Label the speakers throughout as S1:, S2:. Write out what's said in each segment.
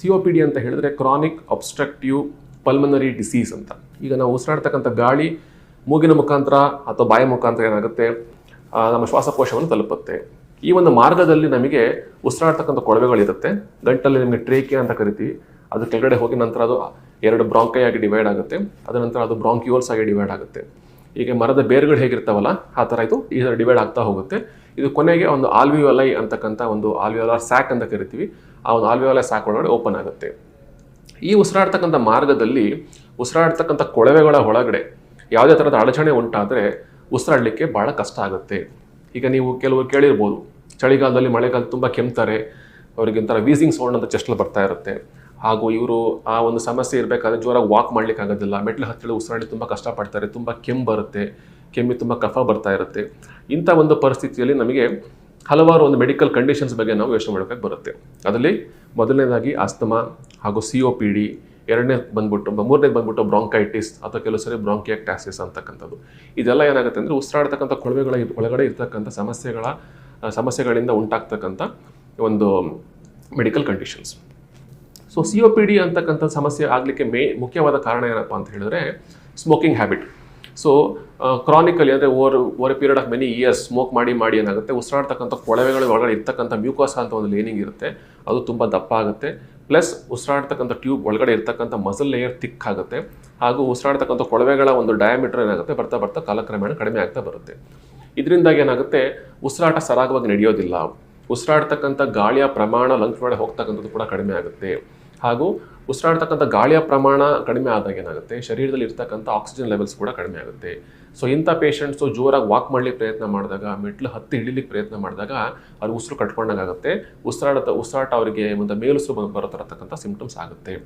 S1: C O P D ಅಂತ ಹೇಳಿದ್ರೆ chronic obstructive pulmonary disease ಅಂತ. ಈಗ ನಾವು ಉಸಿರಾಡ್ತಕ್ಕಂಥ ಗಾಳಿ ಮೂಗಿನ ಮುಖಾಂತರ ಅಥವಾ ಬಾಯ ಮುಖಾಂತರ ಏನಾಗುತ್ತೆ ನಮ್ಮ ಶ್ವಾಸಕೋಶವನ್ನು ತಲುಪುತ್ತೆ. ಈ ಒಂದು ಮಾರ್ಗದಲ್ಲಿ ನಮಗೆ ಉಸಿರಾಡ್ತಕ್ಕಂಥ ಕೊಳವೆಗಳಿರುತ್ತೆ. ಗಂಟಲ್ಲಿ ನಿಮಗೆ ಟ್ರೇಕೆ ಅಂತ ಕರಿತೀವಿ. ಅದು ಕೆಳಗಡೆ ಹೋಗಿ ನಂತರ ಅದು ಎರಡು ಬ್ರಾಂಕೈ ಆಗಿ ಡಿವೈಡ್ ಆಗುತ್ತೆ. ಅದರ ನಂತರ ಅದು ಬ್ರಾಂಕ್ಯೂಲ್ಸ್ ಆಗಿ ಡಿವೈಡ್ ಆಗುತ್ತೆ. ಈಗ ಮರದ ಬೇರುಗಳು ಹೇಗಿರ್ತಾವಲ್ಲ, ಆ ಥರ ಇದು ಈ ಥರ ಡಿವೈಡ್ ಆಗ್ತಾ ಹೋಗುತ್ತೆ. ಇದು ಕೊನೆಗೆ ಒಂದು ಆಲ್ವಿಯೋಲೈ ಅಂತಕ್ಕಂಥ ಒಂದು ಆಲ್ವಿಯೋಲಾರ್ ಸ್ಯಾಕ್ ಅಂತ ಕರಿತೀವಿ. ಆ ಒಂದು ಆಲ್ವಿಯೋಲೈ ಸ್ಯಾಕ್ ಒಳಗಡೆ ಓಪನ್ ಆಗುತ್ತೆ. ಈ ಉಸಿರಾಡ್ತಕ್ಕಂಥ ಮಾರ್ಗದಲ್ಲಿ ಉಸಿರಾಡ್ತಕ್ಕಂಥ ಕೊಳವೆಗಳ ಒಳಗಡೆ ಯಾವುದೇ ಥರದ ಅಡಚಣೆ ಉಂಟಾದರೆ ಉಸಿರಾಡಲಿಕ್ಕೆ ಭಾಳ ಕಷ್ಟ ಆಗುತ್ತೆ. ಈಗ ನೀವು ಕೆಲವರು ಕೇಳಿರ್ಬೋದು, ಚಳಿಗಾಲದಲ್ಲಿ ಮಳೆಗಾಲ ತುಂಬ ಕೆಮ್ತಾರೆ, ಅವರಿಗೆ ಒಂಥರ ವೀಸಿಂಗ್ ಸೌಂಡ್ ಅಂತ ಚೆಸ್ಟಲ್ಲಿ ಬರ್ತಾ ಇರುತ್ತೆ. ಹಾಗೂ ಇವರು ಆ ಒಂದು ಸಮಸ್ಯೆ ಇರಬೇಕಾದ್ರೆ ಜೋರಾಗಿ ವಾಕ್ ಮಾಡ್ಲಿಕ್ಕೆ ಆಗೋದಿಲ್ಲ. ಮೆಟ್ಲು ಹತ್ತಿರ ಉಸಿರಾಡಿ ತುಂಬ ಕಷ್ಟಪಡ್ತಾರೆ, ತುಂಬ ಕೆಮ್ಮು ಬರುತ್ತೆ, ಕೆಮ್ಮಿ ತುಂಬ ಕಫ ಬರ್ತಾ ಇರುತ್ತೆ. ಇಂಥ ಒಂದು ಪರಿಸ್ಥಿತಿಯಲ್ಲಿ ನಮಗೆ ಹಲವಾರು ಒಂದು ಮೆಡಿಕಲ್ ಕಂಡೀಷನ್ಸ್ ಬಗ್ಗೆ ನಾವು ಯೋಚನೆ ಮಾಡಬೇಕಾಗಿ ಬರುತ್ತೆ. ಅದರಲ್ಲಿ ಮೊದಲನೇದಾಗಿ ಆಸ್ತಮಾ ಹಾಗೂ ಸಿ ಒ ಪಿ ಡಿ ಎರಡನೇ ಬಂದ್ಬಿಟ್ಟು, ಮೂರನೇದು ಬಂದ್ಬಿಟ್ಟು ಬ್ರಾಂಕೈಟಿಸ್ ಅಥವಾ ಕೆಲವು ಸರಿ ಬ್ರಾಂಕಿಯಾಕ್ಟಾಸಿಸ್ ಅಂತಕ್ಕಂಥದ್ದು. ಇದೆಲ್ಲ ಏನಾಗುತ್ತೆ ಅಂದರೆ ಉಸಿರಾಡ್ತಕ್ಕಂಥ ಕೊಳವೆಗಳ ಒಳಗಡೆ ಇರ್ತಕ್ಕಂಥ ಸಮಸ್ಯೆಗಳ, ಸಮಸ್ಯೆಗಳಿಂದ ಉಂಟಾಗ್ತಕ್ಕಂಥ ಒಂದು medical conditions so C O P D ಅಂತಕ್ಕಂಥ ಸಮಸ್ಯೆ ಆಗಲಿಕ್ಕೆ ಮೇ, ಮುಖ್ಯವಾದ ಕಾರಣ ಏನಪ್ಪ ಅಂತ ಹೇಳಿದ್ರೆ ಸ್ಮೋಕಿಂಗ್ ಹ್ಯಾಬಿಟ್ ಸೊ ಕ್ರಾನಿಕಲಿ ಅಂದರೆ over over period of many years smoke ಮಾಡಿ ಮಾಡಿ ಏನಾಗುತ್ತೆ, ಉಸಿರಾಡ್ತಕ್ಕಂಥ ಕೊಳವೆಗಳ ಒಳಗಡೆ ಇರ್ತಕ್ಕಂಥ ಮ್ಯೂಕೋಸ ಅಂತ ಒಂದು ಲೇನಿಂಗ್ ಇರುತ್ತೆ. ಅದು ತುಂಬ ದಪ್ಪ ಆಗುತ್ತೆ. ಪ್ಲಸ್ ಉಸಿರಾಡ್ತಕ್ಕಂಥ ಟ್ಯೂಬ್ ಒಳಗಡೆ ಇರ್ತಕ್ಕಂಥ ಮಸಲ್ ಲೇಯರ್ ತಿಕ್ ಆಗುತ್ತೆ. ಹಾಗೂ ಉಸಿರಾಡ್ತಕ್ಕಂಥ ಕೊಳವೆಗಳ ಒಂದು ಡಯಾಮೀಟರ್ ಏನಾಗುತ್ತೆ, ಬರ್ತಾ ಬರ್ತಾ ಕಾಲಕ್ರಮೇಣ ಕಡಿಮೆ ಆಗ್ತಾ ಬರುತ್ತೆ. ಇದರಿಂದಾಗಿ ಏನಾಗುತ್ತೆ, ಉಸಿರಾಟ ಸರಾಗವಾಗಿ ನಡೆಯೋದಿಲ್ಲ. ಉಸಿರಾಡ್ತಕ್ಕಂಥ ಗಾಳಿಯ ಪ್ರಮಾಣ ಲಂಗ್ಸ್ ಒಳಗೆ ಹೋಗ್ತಕ್ಕಂಥದ್ದು ಕೂಡ ಕಡಿಮೆ ಆಗುತ್ತೆ. ಹಾಗೂ ಉಸಿರಾಡ್ತಕ್ಕಂಥ ಗಾಳಿಯ ಪ್ರಮಾಣ ಕಡಿಮೆ ಆದಾಗ ಏನಾಗುತ್ತೆ? ಶರೀರದಲ್ಲಿ ಇರ್ತಕ್ಕಂಥ ಆಕ್ಸಿಜನ್ ಲೆವೆಲ್ಸ್ ಕೂಡ ಕಡಿಮೆ ಆಗುತ್ತೆ. ಸೊ ಇಂಥ ಪೇಷಂಟ್ಸು ಜೋರಾಗಿ ವಾಕ್ ಮಾಡಲಿಕ್ಕೆ ಪ್ರಯತ್ನ ಮಾಡಿದಾಗ ಮೆಟ್ಲು ಹತ್ತಿ ಇಳಿಲಿಕ್ಕೆ ಪ್ರಯತ್ನ ಮಾಡಿದಾಗ ಅವ್ರು ಉಸಿರು ಕಟ್ಕೊಂಡಾಗುತ್ತೆ ಉಸಿರಾಟ ಉಸಿರಾಟ ಅವರಿಗೆ ಒಂದು ಮೇಲುಸು ಬ- ಬರೋ ತರತಕ್ಕಂಥ ಸಿಂಪ್ಟಮ್ಸ್ ಆಗುತ್ತೆ.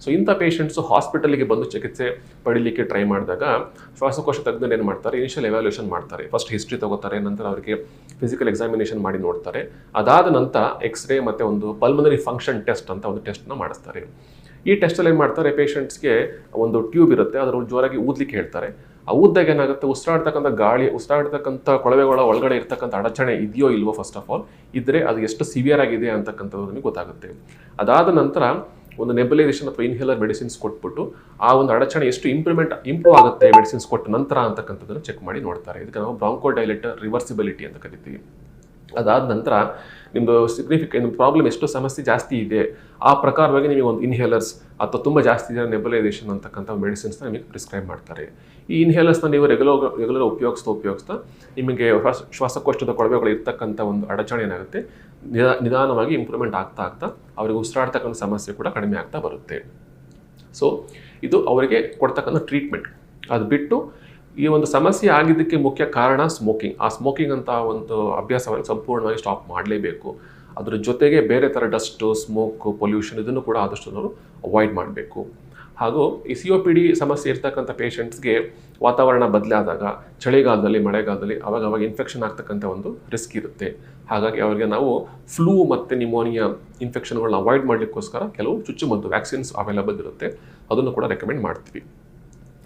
S1: ಸೊ ಇಂಥ ಪೇಷಂಟ್ಸು ಹಾಸ್ಪಿಟಲ್ಗೆ ಬಂದು ಚಿಕಿತ್ಸೆ ಪಡಿಲಿಕ್ಕೆ ಟ್ರೈ ಮಾಡಿದಾಗ, ಶ್ವಾಸಕೋಶ ತಜ್ಞರು ಏನು ಮಾಡ್ತಾರೆ? ಇನಿಷಿಯಲ್ ಎವ್ಯಾಲ್ಯೂಷನ್ ಮಾಡ್ತಾರೆ. ಫಸ್ಟ್ ಹಿಸ್ಟ್ರಿ ತಗೋತಾರೆ, ನಂತರ ಅವರಿಗೆ ಫಿಸಿಕಲ್ ಎಕ್ಸಾಮಿನೇಷನ್ ಮಾಡಿ ನೋಡ್ತಾರೆ. ಅದಾದ ನಂತರ ಎಕ್ಸ್ರೇ ಮತ್ತು ಒಂದು ಪಲ್ಮನರಿ ಫಂಕ್ಷನ್ ಟೆಸ್ಟ್ ಅಂತ ಒಂದು ಟೆಸ್ಟ್ನ ಮಾಡಿಸ್ತಾರೆ. ಈ ಟೆಸ್ಟಲ್ಲಿ ಏನು ಮಾಡ್ತಾರೆ ಪೇಷಂಟ್ಸ್ಗೆ ಒಂದು ಟ್ಯೂಬ್ ಇರುತ್ತೆ, ಅದರಲ್ಲಿ ಜೋರಾಗಿ ಊದ್ಲಿಕ್ಕೆ ಹೇಳ್ತಾರೆ. ಆ ಊದ್ದಾಗ ಏನಾಗುತ್ತೆ? ಉಸಿರಾಡ್ತಕ್ಕಂಥ ಗಾಳಿ, ಉಸಿರಾಡ್ತಕ್ಕಂಥ ಕೊಳವೆಗಳ ಒಳಗಡೆ ಇರ್ತಕ್ಕಂಥ ಅಡಚಣೆ ಇದೆಯೋ ಇಲ್ವೋ ಫಸ್ಟ್ ಆಫ್ ಆಲ್ ಇದ್ದರೆ ಅದು ಎಷ್ಟು ಸಿವಿಯರ್ ಆಗಿದೆ ಅಂತಕ್ಕಂಥದ್ದು ನಮಗೆ ಗೊತ್ತಾಗುತ್ತೆ. ಅದಾದ ನಂತರ ಒಂದು ನೆಬಲೈಸೇಷನ್ ಅಥವಾ ಇನ್ಹೇಲರ್ ಮೆಡಿಸಿನ್ಸ್ ಕೊಟ್ಬಿಟ್ಟು ಆ ಒಂದು ಅಡಚಣೆ ಎಷ್ಟು ಇಂಪ್ರೂವ್ಮೆಂಟ್ ಇಂಪ್ರೂವ್ ಆಗುತ್ತೆ ಮೆಡಿಸಿನ್ಸ್ ಕೊಟ್ಟ ನಂತರ ಅಂತಕ್ಕಂಥದ್ದನ್ನು ಚೆಕ್ ಮಾಡಿ ನೋಡ್ತಾರೆ. ಇದಕ್ಕೆ ನಾವು ಬ್ರಾಂಕೋ ಡೈಲೆಟರ್ ರಿವರ್ಸಿಬಿಲಿಟಿ ಅಂತ ಕರಿತೀವಿ. ಅದಾದ ನಂತರ ನಿಮ್ಮದು ಸಿಗ್ನಿಫಿಕೆಂಟ್ ಪ್ರಾಬ್ಲಮ್ ಎಷ್ಟು ಸಮಸ್ಯೆ ಜಾಸ್ತಿ ಇದೆ. ಆ ಪ್ರಕಾರವಾಗಿ ನಿಮಗೆ ಒಂದು ಇನ್ಹೇಲರ್ಸ್ ಅಥವಾ ತುಂಬ ಜಾಸ್ತಿ ಜನ ನೆಬಲೈಸೇಷನ್ ಅಂತಕ್ಕಂಥ ಮೆಡಿಸಿನ್ಸ್ನ ನಿಮಗೆ ಪ್ರಿಸ್ಕ್ರೈಬ್ ಮಾಡ್ತಾರೆ. ಈ ಇನ್ಹೇಲರ್ಸ್ನ ನೀವು ರೆಗ್ಯುಲರ್ ರೆಗ್ಯುಲರ್ ಉಪಯೋಗಿಸ್ತಾ ಉಪಯೋಗಿಸ್ತಾ ನಿಮಗೆ ಶ್ವಾಸ, ಶ್ವಾಸಕೋಶದ ಕೊಳವೆಗಳು ಇರ್ತಕ್ಕಂಥ ಒಂದು ಅಡಚಣೆ ಏನಾಗುತ್ತೆ? ನಿಧಾ ನಿಧಾನವಾಗಿ ಇಂಪ್ರೂವ್ಮೆಂಟ್ ಆಗ್ತಾ ಆಗ್ತಾ ಅವರಿಗೆ ಉಸಿರಾಡ್ತಕ್ಕಂಥ ಸಮಸ್ಯೆ ಕೂಡ ಕಡಿಮೆ ಆಗ್ತಾ ಬರುತ್ತೆ. ಸೊ ಇದು ಅವರಿಗೆ ಕೊಡ್ತಕ್ಕಂಥ ಟ್ರೀಟ್ಮೆಂಟ್ ಅದು ಬಿಟ್ಟು ಈ ಒಂದು ಸಮಸ್ಯೆ ಆಗಿದ್ದಕ್ಕೆ ಮುಖ್ಯ ಕಾರಣ ಸ್ಮೋಕಿಂಗ್ ಆ ಸ್ಮೋಕಿಂಗ್ ಅಂತ ಒಂದು ಅಭ್ಯಾಸವನ್ನು ಸಂಪೂರ್ಣವಾಗಿ ಸ್ಟಾಪ್ ಮಾಡಲೇಬೇಕು. ಅದರ ಜೊತೆಗೆ ಬೇರೆ ಥರ ಡಸ್ಟು ಸ್ಮೋಕ್ ಪೊಲ್ಯೂಷನ್ ಇದನ್ನು ಕೂಡ ಆದಷ್ಟು ನಾವು ಅವಾಯ್ಡ್ ಮಾಡಬೇಕು. ಹಾಗೂ ಈ ಸಿ ಒ ಪಿ ಡಿ ಸಮಸ್ಯೆ ಇರ್ತಕ್ಕಂಥ ಪೇಷಂಟ್ಸ್ಗೆ ವಾತಾವರಣ ಬದಲಾದಾಗ, ಚಳಿಗಾಲದಲ್ಲಿ, ಮಳೆಗಾಲದಲ್ಲಿ ಅವಾಗ ಅವಾಗ ಇನ್ಫೆಕ್ಷನ್ ಆಗ್ತಕ್ಕಂಥ ಒಂದು ರಿಸ್ಕ್ ಇರುತ್ತೆ. ಹಾಗಾಗಿ ಅವರಿಗೆ ನಾವು ಫ್ಲೂ ಮತ್ತು ನಿಮೋನಿಯಾ ಇನ್ಫೆಕ್ಷನ್ಗಳನ್ನ ಅವಾಯ್ಡ್ ಮಾಡಲಿಕ್ಕೋಸ್ಕರ ಕೆಲವು ಚುಚ್ಚುಮದ್ದು ವ್ಯಾಕ್ಸಿನ್ಸ್ ಅವೈಲಬಲ್ ಇರುತ್ತೆ. ಅದನ್ನು ಕೂಡ ರೆಕಮೆಂಡ್ ಮಾಡ್ತೀವಿ.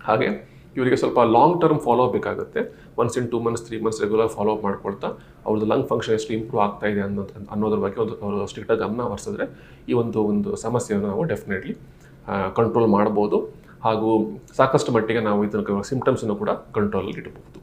S1: ಹಾಗೆ ಇವರಿಗೆ ಸ್ವಲ್ಪ ಲಾಂಗ್ ಟರ್ಮ್ ಫಾಲೋ ಬೇಕಾಗುತ್ತೆ. Once in two months three months regular follow up ಮಾಡ್ಕೊಳ್ತಾ ಅವ್ರದ್ದು ಲಂಗ್ ಫಂಕ್ಷನ್ ಎಷ್ಟು ಇಂಪ್ರೂವ್ ಆಗ್ತಾ ಇದೆ ಅನ್ನೋ ಅನ್ನೋದ್ರ ಬಗ್ಗೆ ಒಂದು ಅವರು ಸ್ಟ್ರಿಕ್ಟಾಗಿ ಗಮನ ಹರಿಸಿದ್ರೆ ಈ ಒಂದು ಒಂದು ಸಮಸ್ಯೆಯನ್ನು ನಾವು ಡೆಫಿನೆಟ್ಲಿ ಕಂಟ್ರೋಲ್ ಮಾಡ್ಬೋದು. ಹಾಗೂ ಸಾಕಷ್ಟು ಮಟ್ಟಿಗೆ ನಾವು ಇದನ್ನು ಸಿಂಪ್ಟಮ್ಸನ್ನು ಕೂಡ ಕಂಟ್ರೋಲಲ್ಲಿ ಇಡಬಹುದು.